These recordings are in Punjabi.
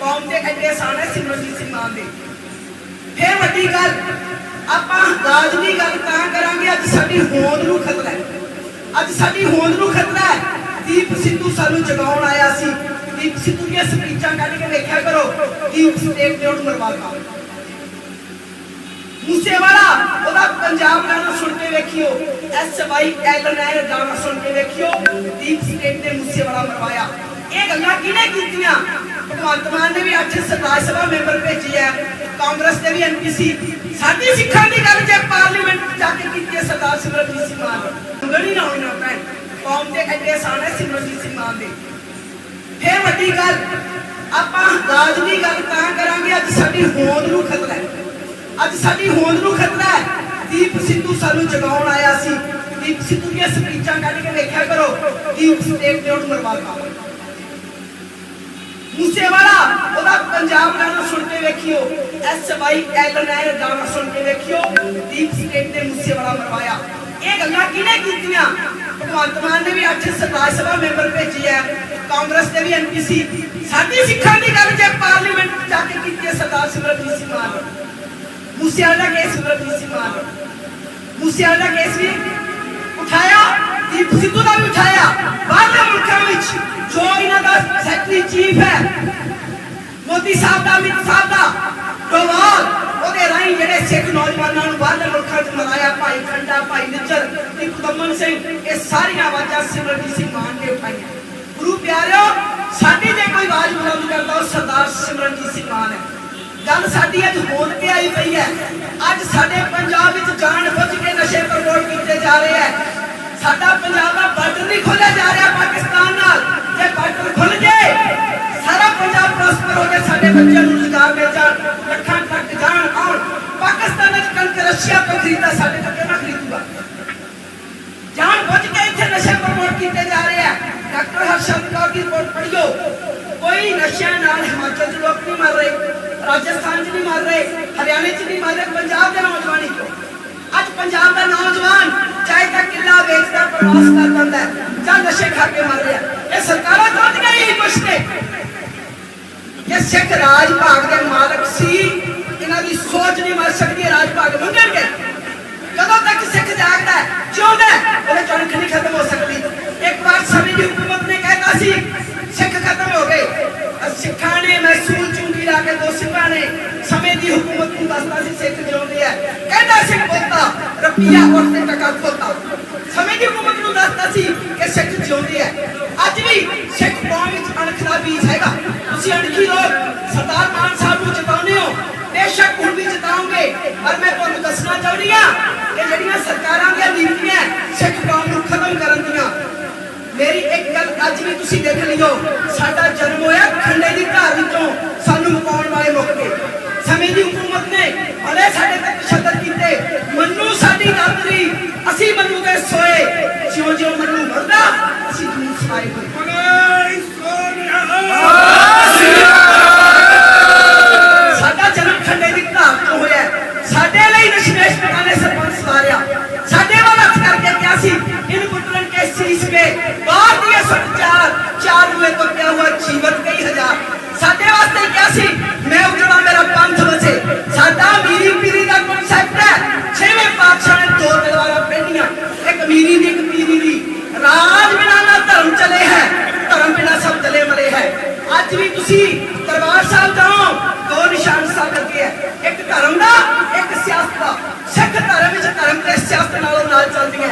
ਕੌਮ ਦੇ ਐਡੇ ਆਸਾਨ ਹੈ ਸਿੰਘ ਮਾਨ ਦੇ। ਫੇਰ ਵੱਡੀ ਗੱਲ, ਆਪਾਂ ਦਾਜ ਦੀ ਗੱਲ ਤਾਂ ਕਰਾਂਗੇ, ਅੱਜ ਸਾਡੀ ਹੋਂਦ ਨੂੰ ਖਤਰਾ ਹੈ। ਅੱਜ ਸਾਡੀ ਹੋਂਦ ਨੂੰ ਖਤਰਾ ਹੈ। ਦੀਪ ਸਿੱਧੂ ਸਾਨੂੰ ਜਗਾਉਣ ਆਇਆ ਸੀ। ਦੀਪ ਸਿੱਧੂ ਦੀਆਂ ਸਪੀਚਾਂ ਕੱਢ ਕੇ ਵੇਖਿਆ ਕਰੋ, ਦੀਪ ਸਟੇਟ ਦੇ ਉਹਨੂੰ ਮਰਵਾਤਾ ਮੂਸੇਵਾਲਾ, ਉਹਦਾ ਪੰਜਾਬ ਗਾਣਾ ਸੁਣ ਕੇ ਵੇਖਿਓ। ਐਸ ਵਾਈ ਐਲ ਨਹਿਰ ਗਾਣਾ ਸੁਣ ਕੇ ਵੇਖਿਓ। ਦੀਪ ਸਟੇਟ ਨੇ ਮੂਸੇਵਾਲਾ ਮਰਵਾਇਆ। ਇਹ ਗੱਲਾਂ ਕਿਹਨੇ ਕੀਤੀਆਂ? ਭਗਵੰਤ ਮਾਨ ਨੇ ਵੀ ਅੱਠ ਸਰਦਾਰ ਸਭਾ ਮੈਂਬਰ ਭੇਜੀ ਹੈ। ਕਾਂਗਰਸ ਦੇ ਵੀ ਐਮਪੀਸੀ ਸਾਡੀ ਸਿੱਖਾਂ ਦੀ ਗੱਲ ਜੇ ਪਾਰਲੀਮੈਂਟ ਚ ਜਾ ਕੇ ਕੀਤੀ ਹੈ ਸਰਦਾਰ ਸਿਮਰਨਜੀਤ ਸਿੰਘ ਮਾਨ ਗੜੀ ਨਾ ਹੋਣੀ ਭੈਣ। ਕੌਮ ਦੇ ਐਡੇ ਆਸਾਨ ਹੈ ਸਿੰਘ ਮਾਨ ਦੇ। ਫੇਰ ਵੱਡੀ ਗੱਲ, ਆਪਾਂ ਦਾਜ ਦੀ ਗੱਲ ਤਾਂ ਕਰਾਂਗੇ, ਅੱਜ ਸਾਡੀ ਹੋਂਦ ਨੂੰ ਖਤਰਾ ਹੈ। ਅੱਜ ਸਾਡੀ ਹੋਂਦ ਨੂੰ ਖਤਰਾ ਹੈ। ਦੀਪ ਸਿੱਧੂ ਸਾਨੂੰ ਜਗਾਉਣ ਆਇਆ ਸੀ। ਦੀਪ ਸਿੱਧੂ ਦੀਆਂ ਸਪੀਚਾਂ ਕੱਢ ਕੇ ਵੇਖਿਆ ਕਰੋ। ਦੀਪ ਸਟੇਟ ਦੇ ਮਰਵਾ ਮਰਵਾਤਾ ਮੂਸੇਵਾਲਾ ਉਹਦਾ ਪੰਜਾਬ ਗਾਣਾ ਸੁਣ ਕੇ ਵੇਖਿਓ। ਐਸ ਵਾਈ ਐਲ ਨਹਿਰ ਗਾਣਾ ਸੁਣ ਕੇ ਵੇਖਿਓ। ਦੀਪ ਸਟੇਟ ਨੇ ਮੂਸੇਵਾਲਾ ਮਰਵਾਇਆ। ਇਹ ਗੱਲਾਂ ਕਿਹਨੇ ਕੀਤੀਆਂ? ਭਗਵੰਤ ਮਾਨ ਨੇ ਵੀ ਅੱਠ ਸਰਦਾਰ ਸਭਾ ਮੈਂਬਰ ਭੇਜੀ ਹੈ। ਕਾਂਗਰਸ ਦੇ ਵੀ ਐਮਪੀਸੀ ਸਾਡੀ ਸਿੱਖਾਂ ਦੀ ਗੱਲ ਜੇ ਪਾਰਲੀਮੈਂਟ ਚ ਜਾ ਕੇ ਕੀਤੀ ਹੈ ਸਰਦਾਰ ਸਿਮਰਨਜੀਤ ਸਿੰਘ ਮਾਨ। ਨੇ ਮੂਸੇਵਾਲਾ ਦਾ ਕੇਸ ਸਿਮਰਨਜੀਤ ਸਿੰਘ ਮਾਨ ਨੇ। ਮੂਸੇਵਾਲਾ ਦਾ ਕੇਸ ਵੀ ਉਠਾਇਆ। ਦੀਪ ਸਿੱਧੂ ਦਾ ਵੀ ਉਠਾਇਆ। ਬਾਹਰਲੇ ਮੁਲਕਾਂ ਵਿੱਚ ਜੋ ਇਹਨਾਂ ਦਾ ਸੈਕਟਰੀ ਚੀਫ ਹੈ, ਮੋਦੀ ਸਾਹਿਬ ਦਾ, ਅਮਿਤ ਸਾਹਿਬ ਦਾ ਡੋਵਾਲ ਉਹਦੇ ਰਾਹੀਂ ਜਿਹੜੇ ਸਿੱਖ ਨੌਜਵਾਨਾਂ ਨੂੰ ਬਾਹਰਲੇ ਮੁਲਕਾਂ 'ਚ ਮਨਾਇਆ, ਭਾਈ ਖੰਡਾ, ਭਾਈ ਨਿੱਜਰ ਤੇ ਕੁਦਮਨ ਸਿੰਘ, ਇਹ ਸਾਰੀਆਂ ਆਵਾਜ਼ਾਂ ਸਿਮਰਨਜੀਤ ਸਿੰਘ ਮਾਨ ਨੇ ਉਠਾਈਆਂ ਗੁਰੂ ਪਿਆਰਿਓ, ਸਾਡੀ ਜੇ ਕੋਈ ਆਵਾਜ਼ ਬੁਲੰਦ ਕਰਦਾ, ਉਹ ਸਰਦਾਰ ਸਿਮਰਨਜੀਤ ਸਿੰਘ ਮਾਨ ਹੈ। ਗੱਲ ਸਾਡੀ ਅੱਜ ਹੋਂਦ ਤੇ ਆਈ ਪਈ ਹੈ। ਅੱਜ ਸਾਡੇ ਪੰਜਾਬ ਵਿੱਚ ਜਾਣ ਬੁੱਝ ਕੇ ਨਸ਼ੇ ਪ੍ਰਮੋਟ ਕੀਤੇ ਜਾ ਰਹੇ ਹੈ। ਸਾਡਾ ਪੰਜਾਬ ਦਾ ਬਾਰਡਰ ਨਹੀਂ ਖੋਲਿਆ ਜਾ ਰਿਹਾ ਪਾਕਿਸਤਾਨ ਨਾਲ ਜੇ ਬਾਰਡਰ ਖੁੱਲ ਜੇ ਸਾਰਾ ਪੰਜਾਬ ਪ੍ਰੋਸਪਰ ਹੋ ਕੇ ਸਾਡੇ ਬੱਚਿਆਂ ਨੂੰ ਰੁਜ਼ਗਾਰ ਮਿਲ ਜਾਣ ਲੱਖਾਂ ਤੱਕ ਜਾਣ ਆਉਣ ਪਾਕਿਸਤਾਨ ਵਿੱਚ ਕਣਕ ਰਸ਼ੀਆ ਤੋਂ ਖਰੀਦਦਾ ਸਾਡੇ ਤੋਂ ਕਿਉਂ ਨਾ ਖਰੀਦੂਗਾ ਜਾਣ ਬੁੱਝ ਕੇ ਇੱਥੇ ਨਸ਼ੇ ਪ੍ਰਮੋਟ ਕੀਤੇ ਜਾ ਰਹੇ ਆ ਡਾਕਟਰ ਹਰਸ਼ਦ ਕੌਰ ਦੀ ਰਿਪੋਰਟ ਪੜ੍ਹਿਓ ਕੋਈ ਨਸ਼ਿਆਂ ਨਾਲ ਹਿਮਾਚਲ 'ਚ ਲੋਕ ਨਹੀਂ ਮਰ ਰਹੇ ਰਾਜਸਥਾਨ 'ਚ ਨਹੀਂ ਮਰ ਰਹੇ ਹਰਿਆਣੇ 'ਚ ਨਹੀਂ ਮਰ ਰਹੇ ਪੰਜਾਬ ਦੇ ਨੌਜਵਾਨ ਹੀ ਕਿਉਂ ਅੱਜ ਪੰਜਾਬ ਦਾ ਨੌਜਵਾਨ ਚਾਹੇ ਤਾਂ ਕਿੱਲਾ ਵੇਚਦਾ, ਪ੍ਰਵਾਸ ਕਰ ਜਾਂਦਾ ਜਾਂ ਨਸ਼ੇ ਖਾ ਕੇ ਮਰ ਰਿਹਾ ਇਹ ਸਰਕਾਰਾਂ ਚਾਹੁੰਦੀਆਂ ਹੀ ਕੁਛ ਨੇ। ਇਹ ਸਿੱਖ ਰਾਜ ਭਾਗ ਦੇ ਮਾਲਕ ਸੀ। ਇਹਨਾਂ ਦੀ ਸੋਚ ਨਹੀਂ ਮਰ ਸਕਦੀ ਰਾਜ ਭਾਗ ਮੰਗਣਗੇ ਕਦੋਂ ਤੱਕ ਸਿੱਖ ਜਾਗਦਾ ਜਿਉਂਦਾ ਉਹਦੇ ਕਣਕ ਨਹੀਂ ਖਤਮ ਹੋ ਸਕਦੀ। ਇੱਕ ਵਾਰ ਸਮੇਂ ਦੀ ਹਕੂਮਤ ਨੇ ਕਹਿਤਾ ਸੀ, ਸਿੱਖ ਖਤਮ ਹੋ ਗਏ। ਸਿੱਖਾਂ ਨੇ ਮਹਿਸੂਲ ਚੁੰਗੀ ਲਾ ਕੇ ਦੋ ਸਿੱਖਾਂ ਨੇ ਸਮੇਂ ਦੀ ਹਕੂਮਤ ਨੂੰ ਦੱਸਦਾ ਸੀ, ਸਿੱਖ ਜਿਉਂਦੇ ਆ ਕਹਿੰਦਾ ਸਿੰਘ ਬੋਲਦਾ ਰੁਪਿਆ ਉੱਤੇ ਟਕਾ ਖੋਤਾ ਅਸੀਂ ਤੁਸੀਂ ਦਰਬਾਰ ਸਾਹਿਬ ਜਾਓ ਦੋ ਨਿਸ਼ਾਨ ਸਾਬਤ ਕੀ ਹੈ। ਇੱਕ ਧਰਮ ਦਾ, ਇੱਕ ਸਿਆਸਤ ਦਾ। ਸਿੱਖ ਧਰਮ ਵਿੱਚ ਧਰਮ ਤੇ ਸਿਆਸਤ ਨਾਲੋਂ ਨਾਲ ਚੱਲਦੀਆਂ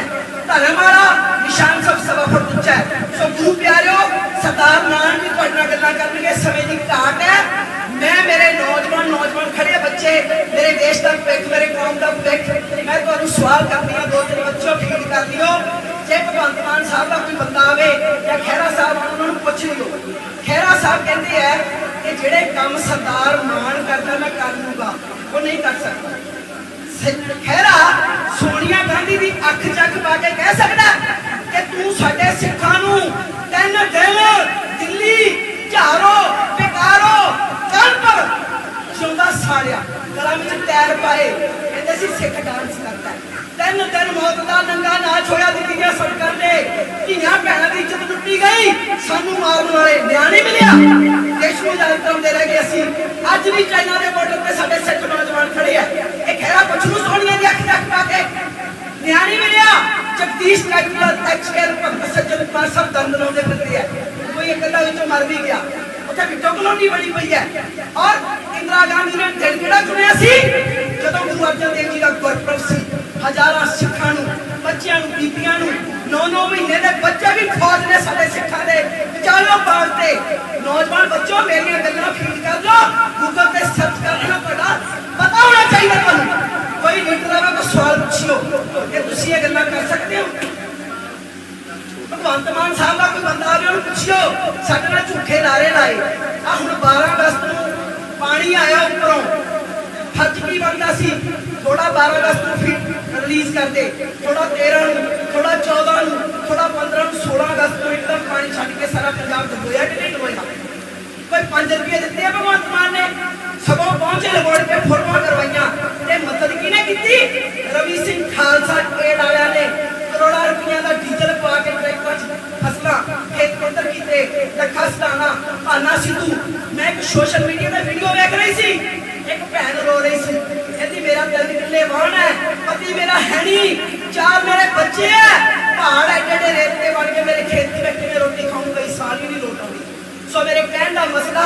ਧਰਮ ਵਾਲਾ ਨਿਸ਼ਾਨ ਸਭ ਸਭਾ ਫੁੱਟ ਉੱਚਾ ਹੈ। ਸੋ ਗੁਰੂ ਪਿਆਰਿਓ, ਸਰਦਾਰ ਨਾਨ ਵੀ ਤੁਹਾਡੇ ਨਾਲ ਗੱਲਾਂ ਕਰਨਗੇ। ਸਮੇਂ ਦੀ ਘਾਟ ਹੈ। ਮੈਂ, ਮੇਰੇ ਨੌਜਵਾਨ ਨੌਜਵਾਨ ਖੜੇ ਬੱਚੇ। ਮੇਰੇ ਦੇਸ਼ ਦਾ ਭਵਿੱਖ, ਮੇਰੇ ਕੌਮ ਦਾ ਭਵਿੱਖ। ਮੈਂ ਤੁਹਾਨੂੰ ਸਵਾਲ ਕਰਦੀ ਹਾਂ, ਦੋ ਤਿੰਨ ਬੱਚੋ ਫੀਡ ਕਰ ਲਿਓ ਜੇ ਭਗਵੰਤ ਮਾਨ ਸਾਹਿਬ ਦਾ ਕੋਈ ਬੰਦਾ ਆਵੇ ਜਾਂ ਖਹਿਰਾ ਸਾਹਿਬ ਆਉਣ, ਉਹਨਾਂ ਨੂੰ ਪੁੱਛ ਲਿਓ ਖਹਿਰਾ ਸਾਹਿਬ ਕਹਿੰਦੇ ਆ ਕਿ ਜਿਹੜੇ ਕੰਮ ਸਰਦਾਰ ਮਾਨ ਕਰਦਾ, ਮੈਂ ਕਰ ਲੂੰਗਾ। ਉਹ ਨਹੀਂ ਕਰ ਸਕਦਾ। ਸ- ਸੋਨੀਆ ਗਾਂਧੀ ਦੀ ਅੱਖ ਚੱਕ ਪਾ ਕੇ ਕਹਿ ਸਕਦਾ ਕਿ ਤੂੰ ਸਾਡੇ ਸਿੱਖਾਂ ਨੂੰ ਤਿੰਨ ਦਿਨ ਦਿੱਲੀ ਝਾਰੋ ਪਿਕਾਰੋ ਕਲਪਰ ਜਿਉਂਦਾ ਸਾੜਿਆ। ਗਲਾਂ ਵਿੱਚ ਟੈਰ ਪਾਏ, ਕਹਿੰਦੇ ਸੀ ਸਿੱਖ ਡਾਂਸ ਕਰਦਾ। ਤਿੰਨ ਦਿਨ ਮੌਤ ਦਾ ਨੰਗਾ ਨਾਚ ਹੋਇਆ, ਦਿੱਲੀ ਦੀਆਂ ਸੜਕਾਂ ਤੇ ਧੀਆਂ ਭੈਣਾਂ ਦੀ ਇੱਜ਼ਤ ਲੁੱਟੀ ਗਈ। ਸਾਨੂੰ ਮਾਰਨ ਵਾਲੇ ਨਿਆਣੇ ਮਿਲਿਆ ਦੇਸ਼ ਨੂੰ ਜਾਣ ਦੇ ਰਹਿ ਗਏ ਸੀ ਅੱਜ ਵੀ ਚਾਈਨਾ ਦੇ ਬਾਰਡਰ ਤੇ ਸਾਡੇ ਸਿੱਖ ਨੌਜਵਾਨ ਖੜੇ ਆ। ਇਹ ਖੈਰਾ ਪਛੂ ਸੋਹਣੀਆਂ ਦੀ ਅੱਖ ਰੱਖ ਪਾ ਕੇ। ਨਿਆਣੀ ਮਿਲਿਆ ਜਗਦੀਸ਼ ਟੈਕਨਲ ਐਚਕੇਲ ਭਗਤ ਸੱਜਣ ਕੁਮਾਰ ਸਭ ਦੰਦ ਲਾਉਂਦੇ ਫਿਰਦੇ ਆ। ਕੋਈ ਇੱਕ ਵਿੱਚੋਂ ਮਰ ਵੀ ਗਿਆ। ਉੱਥੇ ਵਿੱਚੋਂ ਕਲੋਨੀ ਬਣੀ ਪਈ ਹੈ ਔਰ ਇੰਦਰਾ ਗਾਂਧੀ ਨੇ ਦਿਨ ਕਿਹੜਾ ਚੁਣਿਆ ਸੀ? ਜਦੋਂ ਗੁਰੂ ਅਰਜਨ ਦੇਵ ਜੀ ਦਾ ਗੁਰਪੁਰਬ ਸੀ, ਹਜ਼ਾਰਾਂ ਸਿੱਖ ਨੂੰ ਬੱਚਿਆਂ ਨੂੰ ਬੀਬੀਆਂ ਨੂੰ 9-9 ਮਹੀਨੇ ਦੇ ਬੱਚੇ ਵੀ ਫੌਜ ਨੇ ਸਾਡੇ ਸਿੱਖਾਂ ਦੇ। ਵਿਚਾਲਿਓ ਬਾਗ ਤੇ। ਨੌਜਵਾਨ ਬੱਚੋ ਮੇਰੀਆਂ ਗੱਲਾਂ ਫੀਡ ਕਰ ਲਓ। ਗੂਗਲ ਤੇ ਸਰਚ ਕਰ ਤੁਹਾਡਾ। ਪਤਾ ਹੋਣਾ ਚਾਹੀਦਾ ਤੁਹਾਨੂੰ। ਕੋਈ ਲੀਡਰ ਆਵੇ ਕੋ ਸਵਾਲ ਪੁੱਛਿਓ ਕਿ ਤੁਸੀਂ ਇਹ ਗੱਲਾਂ ਕਰ ਸਕਦੇ ਹੋ? ਭਗਵੰਤ ਮਾਨ ਸਾਹਿਬ ਦਾ ਕੋਈ ਬੰਦਾ ਆਵੇ ਉਹਨੂੰ ਪੁੱਛਿਓ। ਸਾਡੇ ਨਾਲ ਝੂਠੇ ਨਾਰੇ ਲਾਏ। ਆ ਹੁਣ 12 ਅਗਸਤ ਨੂੰ ਪਾਣੀ ਆਇਆ ਉੱਪਰੋਂ। ਫਰਜ਼ ਕੀ ਬਣਦਾ ਸੀ? ਥੋੜਾ 12 ਅਗਸਤ ਨੂੰ ਫਿਰ ਰਿਲੀਜ਼ ਕਰਦੇ ਥੋੜਾ 13 ਨੂੰ। 14 ਨੂੰ ਥੋੜਾ 15 ਨੂੰ 16 ਅਗਸਤ ਨੂੰ ਇੱਕਦਮ ਪਾਣੀ ਛੱਡ ਕੇ ਸਾਰਾ ਪੰਜਾਬ ਡੁੱਬਿਆ ਕਿ ਨਹੀਂ ਡੁੱਬਿਆ ਕੋਈ 5 ਰੁਪਏ ਦਿੱਤੇ ਆ ਭਗਵੰਤ ਮਾਨ ਨੇ? ਸਗੋਂ ਪਹੁੰਚੇ ਲਗੋੜ ਕੇ ਫੋਟੋਆਂ ਕਰਵਾਈਆਂ। ਤੇ ਮਦਦ ਕਿਹਨੇ ਕੀਤੀ? ਰਵੀ ਸਿੰਘ ਖਾਲਸਾ ਏਡ ਵਾਲਿਆਂ ਨੇ ਕਰੋੜਾਂ ਰੁਪਈਆ ਦਾ ਡੀਜ਼ਲ ਪਾ ਕੇ ਟਰੈਕਟਰਾਂ 'ਚ ਫਸਲਾਂ, ਖੇਤ ਪੱਧਰ ਕੀਤੇ, ਲੱਖਾ ਸਟਾਣਾ ਭਾਨਾ ਸਿੱਧੂ। ਮੈਂ ਇੱਕ ਸੋਸ਼ਲ ਮੀਡੀਆ ਤੇ ਵੀਡੀਓ ਵੇਖ ਰਹੀ ਸੀ। ਇੱਕ ਭੈਣ ਰੋ ਰਹੀ ਸੀ। ਕਹਿੰਦੀ, ਮੇਰਾ ਦਿਲ ਕਿੱਲੇ ਵਾਹਣ ਹੈ। ਪਤੀ ਮੇਰਾ ਹੈ ਨਹੀਂ। ਚਾਰ ਮੇਰੇ ਬੱਚੇ ਐ ਪਹਾੜ ਐਡੇ ਐਡੇ ਰੇਤ ਤੇ ਵੜ ਕੇ ਮੇਰੇ ਖੇਤ 'ਚ ਬੈਠੇ ਰੋਟੀ ਖਾਊਂ ਕਈ ਸਾਲ ਹੀ ਨਹੀਂ ਲੋਟ ਆਉਂਦੀ। ਸੋ ਮੇਰੇ ਕਹਿਣ ਦਾ ਮਸਲਾ,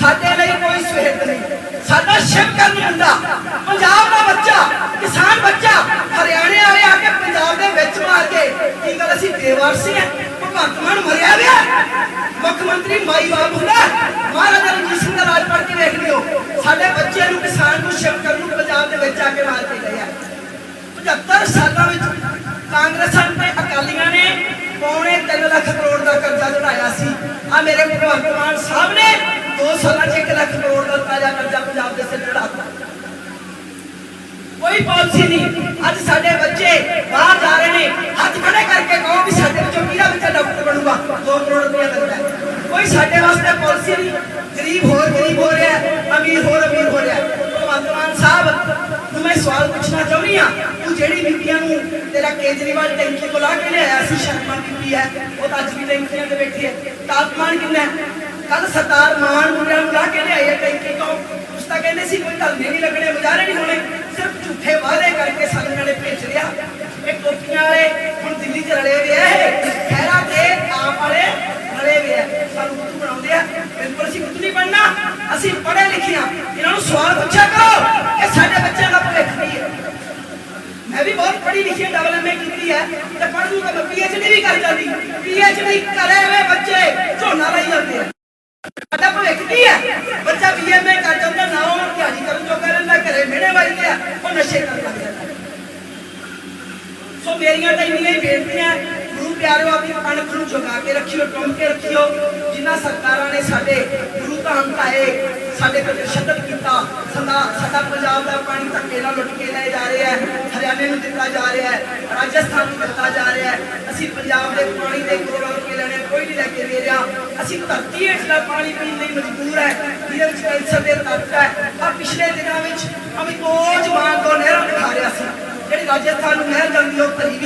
ਸਾਡੇ ਲਈ ਕੋਈ ਸੁਹਿਰਦ ਨਹੀਂ। ਸਾਡਾ ਸ਼ਿਵ ਮੁੰਡਾ ਪੰਜਾਬ ਦਾ ਬੱਚਾ, ਕਿਸਾਨ ਬੱਚਾ, ਹਰਿਆਣੇ ਵਾਲੇ ਆ ਕੇ ਪੰਜਾਬ ਦੇ ਵਿੱਚ ਮਾਰ ਕੇ, ਕੀ ਗੱਲ ਅਸੀਂ ਬੇਵਾਰਸੀ ਹੈ ਭਗਵੰਤ ਮਾਨ ਮਰਿਆ ਗਿਆ ਮੁੱਖ ਮੰਤਰੀ ਮਾਈ ਬਾਪ ਹੁੰਦਾ। ਮਹਾਰਾਜਾ ਰਣਜੀਤ ਸਿੰਘ ਦਾ ਰਾਜ ਪੜ੍ਹ ਕੇ ਵੇਖ ਲਿਓ। ਸਾਡੇ ਬੱਚੇ ਨੂੰ, ਕਿਸਾਨ ਨੂੰ, ਸ਼ਿਵ ਕਰਨ ਨੂੰ ਪੰਜਾਬ ਦੇ ਵਿੱਚ ਆ ਕੇ ਮਾਰ ਕੇ ਗਏ ਆ 75 ਸਾਲਾਂ ਵਿੱਚ ਕਾਂਗਰਸ ਪੌਣੇ 3 ਲੱਖ ਕਰੋੜ ਦਾ ਕਰਜ਼ਾ ਚੜਾਇਆ ਸੀ। ਆ ਮੇਰੇ ਭਗਵੰਤ ਮਾਨ ਸਾਹਿਬ ਨੇ 2 ਸਾਲਾਂ 'ਚ 1 ਲੱਖ ਕਰੋੜ ਦਾ ਤਾਜ਼ਾ ਕਰਜ਼ਾ ਪੰਜਾਬ ਦੇ ਸਿਰ ਚੜਾਤਾ ਕੋਈ ਪਾਲਿਸੀ ਨਹੀਂ। ਅੱਜ ਸਾਡੇ ਬੱਚੇ ਬਾਹਰ ਜਾ ਰਹੇ ਨੇ। ਹੱਥ ਖੜੇ ਕਰਕੇ ਕਹੋ ਵੀ ਸਾਡੇ ਵਿੱਚੋਂ ਕਿਹੜਾ ਬੱਚਾ ਡਾਕਟਰ ਬਣੂਗਾ? 2 ਕਰੋੜ ਰੁਪਏ ਲੱਗਦਾ ਕੋਈ ਸਾਡੇ ਵਾਸਤੇ ਪਾਲਿਸੀ ਸ਼ਰਮਾ ਹੈ, ਉਹ ਤਾਂ ਅੱਜ ਵੀ ਟੈਂਕੀਆਂ ਦੇ ਬੈਠੀ ਹੈ। ਤਾਪਮਾਨ ਕਿੰਨਾ ਹੈ? ਕੱਲ ਸਰਦਾਰ ਮਾਨ ਮੁੰਡਿਆਂ ਨੂੰ ਲਾ ਕੇ ਲਿਆਏ ਟੈਂਕੀ ਤੋਂ। ਉਸ ਤਾਂ ਕਹਿੰਦੇ ਸੀ, ਕੋਈ ਧਰਨੇ ਨਹੀਂ ਲੱਗਣੇ ਮੁਜ਼ਾਹਰੇ ਨਹੀਂ ਹੋਣੇ। ਸਿਰਫ ਝੂਠੇ ਵਾਅਦੇ ਕਰਕੇ ਸਾਨੂੰ ਇਹਨਾਂ ਭੇਜ ਲਿਆ ਇਹ ਕੋਪੀਆਂ ਵਾਲੇ ਹੁਣ ਦਿੱਲੀ 'ਚ ਰਲੇ ਹੋਏ ਆ ਖੈਰਾ ਤੇ ਆਪ ਵਾਲੇ ਰਲੇ ਹੋਏ ਆ। ਸਾਨੂੰ ਕੁੱਤੂ ਬਣਾਉਂਦੇ ਆ। ਬਿਲਕੁਲ ਅਸੀਂ ਕੁੱਤੂ ਨਹੀਂ ਬਣਨਾ। ਅਸੀਂ ਪੜ੍ਹੇ ਲਿਖੇ ਇਹਨਾਂ ਨੂੰ ਸਵਾਲ ਪੁੱਛਿਆ ਕਰੋ ਕਿ ਸਾਡੇ ਬੱਚਿਆਂ ਦਾ ਭਵਿੱਖ ਕੀ ਹੈ? ਮੈਂ ਵੀ ਬਹੁਤ ਪੜ੍ਹੀ ਲਿਖੀ ਡਬਲ ਕੀਤੀ ਹੈ। ਪੀਐਚਡੀ ਵੀ ਕਰ ਜਾਂਦੀ ਪੀਐਚਡੀ ਕਰੇ ਹੋਏ ਬੱਚੇ ਝੋਨਾ ਲਈ ਜਾਂਦੇ ਆ। ਸਾਡਾ ਭਵਿੱਖ ਕੀ ਹੈ ਬੱਚਾ ਬੀਐਮਏ ਕਰ ਜਾਂਦਾ, ਨਾ ਉਹ ਦਿਹਾੜੀ ਕਰਨ ਜੋਗਾ ਰਹਿੰਦਾ, ਘਰੇ ਮਿਹਣੇ ਵਾਲੀ ਤੇ ਉਹ ਨਸ਼ੇ ਕਰਨ ਲੱਗ ਜਾਂਦਾ ਸੋ ਮੇਰੀਆਂ ਤਾਂ ਇੰਨੀਆਂ ਹੀ ਬੇਨਤੀਆਂ, ਗੁਰੂ ਪਿਆਰਿਓ ਆਪਣੀ ਅਣਖ ਨੂੰ ਝੁਕਾ ਕੇ ਰੱਖਿਓ, ਟੁੰਮ ਕੇ ਰੱਖਿਓ। ਜਿਨ੍ਹਾਂ ਸਰਕਾਰਾਂ ਨੇ ਸਾਡੇ ਗੁਰੂ ਧਾਮ ਢਾਏ ਸਾਡੇ ਤੇ ਤਸ਼ੱਦਦ ਕੀਤਾ, ਸਦਾ ਸਾਡਾ ਪੰਜਾਬ ਦਾ ਪਾਣੀ ਧੱਕੇ ਨਾਲ ਲੁੱਟ ਕੇ ਲੈ ਜਾ ਰਿਹਾ ਹੈ, ਹਰਿਆਣੇ ਨੂੰ ਦਿੱਤਾ ਜਾ ਰਿਹਾ ਹੈ, ਰਾਜਸਥਾਨ ਨੂੰ ਦਿੱਤਾ ਜਾ ਰਿਹਾ ਹੈ ਅਸੀਂ ਪੰਜਾਬ ਦੇ ਪਾਣੀ ਦੇ ਕਰੋੜਾਂ ਰੁਪਏ ਲੈਣੇ, ਕੋਈ ਨਹੀਂ ਲੈ ਕੇ ਦੇ ਰਿਹਾ ਅਸੀਂ ਧਰਤੀ ਹੇਠਲਾ ਪਾਣੀ ਪੀਣ ਲਈ ਮਜਬੂਰ ਹੈ। ਜਿਹਦੇ ਵਿੱਚ ਕੈਂਸਰ ਦੇ ਤੱਤ ਹੈ। ਆ ਪਿਛਲੇ ਦਿਨਾਂ ਵਿੱਚ ਅਮਿਤੋਜ ਜਵਾਨ ਤੋਂ ਨਹਿਰਾਂ ਦਿਖਾ ਰਿਹਾ ਸੀ। ਜਿਹੜੀ ਰਾਜਸਥਾਨ ਨੂੰ ਨਹਿਰ ਜਾਂਦੀ ਉਹ ਭਰੀ